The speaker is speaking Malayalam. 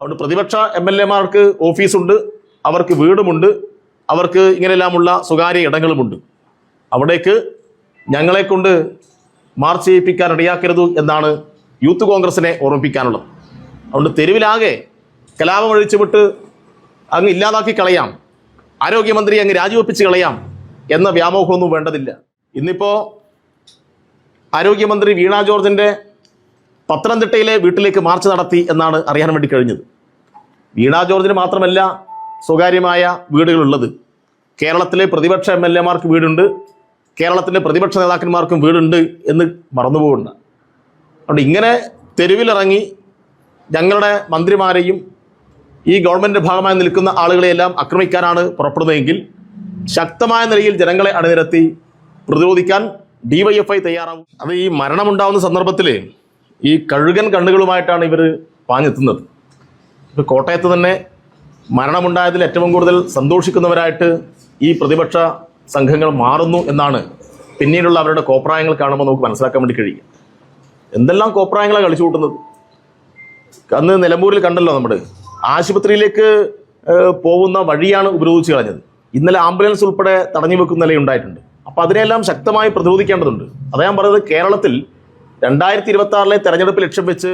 അതുകൊണ്ട് പ്രതിപക്ഷ എം എൽ എമാർക്ക് ഓഫീസുണ്ട് അവർക്ക് വീടുമുണ്ട് അവർക്ക് ഇങ്ങനെയെല്ലാമുള്ള സ്വകാര്യ ഇടങ്ങളുമുണ്ട്. അവിടേക്ക് ഞങ്ങളെ കൊണ്ട് മാർച്ച് ചെയ്യിപ്പിക്കാൻ ഇടയാക്കരുത് എന്നാണ് യൂത്ത് കോൺഗ്രസിനെ ഓർമ്മിപ്പിക്കാനുള്ളത്. അതുകൊണ്ട് തെരുവിലാകെ കലാപം ഒഴിച്ചുവിട്ട് അങ്ങ് ഇല്ലാതാക്കി കളയാം ആരോഗ്യമന്ത്രി അങ്ങ് രാജിവെപ്പിച്ച് കളയാം എന്ന വ്യാമോഹമൊന്നും വേണ്ടതില്ല. ഇന്നിപ്പോ ആരോഗ്യമന്ത്രി വീണ ജോർജിന്റെ പത്തനംതിട്ടയിലെ വീട്ടിലേക്ക് മാർച്ച് നടത്തി എന്നാണ് അറിയാൻ വേണ്ടി കഴിഞ്ഞത്. വീണ ജോർജിന് മാത്രമല്ല സ്വകാര്യമായ വീടുകളുള്ളത്. കേരളത്തിലെ പ്രതിപക്ഷ എം എൽ എമാർക്ക് വീടുണ്ട്. കേരളത്തിലെ പ്രതിപക്ഷ നേതാക്കന്മാർക്കും വീടുണ്ട് എന്ന് മറന്നുപോകണ്ട അതുകൊണ്ട് ഇങ്ങനെ തെരുവിലിറങ്ങി ഞങ്ങളുടെ മന്ത്രിമാരെയും ഈ ഗവൺമെന്റ് ഭാഗമായി നിൽക്കുന്ന ആളുകളെയെല്ലാം ആക്രമിക്കാനാണ് പുറപ്പെടുന്നതെങ്കിൽ ശക്തമായ നിലയിൽ ജനങ്ങളെ അണിനിരത്തി പ്രതിരോധിക്കാൻ ഡിവൈഎഫ്ഐ തയ്യാറാവും. അത് ഈ മരണമുണ്ടാവുന്ന സന്ദർഭത്തിൽ ഈ കഴുകൻ കണ്ണുകളുമായിട്ടാണ് ഇവർ പാഞ്ഞെത്തുന്നത്. ഇപ്പോൾ കോട്ടയത്ത് തന്നെ മരണമുണ്ടായതിൽ ഏറ്റവും കൂടുതൽ സന്തോഷിക്കുന്നവരായിട്ട് ഈ പ്രതിപക്ഷ സംഘങ്ങൾ മാറുന്നു എന്നാണ് പിന്നീടുള്ള അവരുടെ കോപ്രായങ്ങൾ കാണുമ്പോൾ നമുക്ക് മനസ്സിലാക്കാൻ വേണ്ടി കഴിയും എന്തെല്ലാം കോപ്രായങ്ങളാണ് കളിച്ചു കൂട്ടുന്നത്? അന്ന് നിലമ്പൂരിൽ കണ്ടല്ലോ നമ്മൾ ആശുപത്രിയിലേക്ക് പോകുന്ന വഴിയാണ് ഉപരോധിച്ച് കളഞ്ഞത്. ഇന്നലെ ആംബുലൻസ് ഉൾപ്പെടെ തടഞ്ഞു വെക്കുന്ന നിലയുണ്ടായിട്ടുണ്ട്. അപ്പോൾ അതിനെല്ലാം ശക്തമായി പ്രതിരോധിക്കേണ്ടതുണ്ട്. അതാ ഞാൻ പറയുന്നത് കേരളത്തിൽ രണ്ടായിരത്തി ഇരുപത്തി ആറിലെ തെരഞ്ഞെടുപ്പ് ലക്ഷ്യം വെച്ച്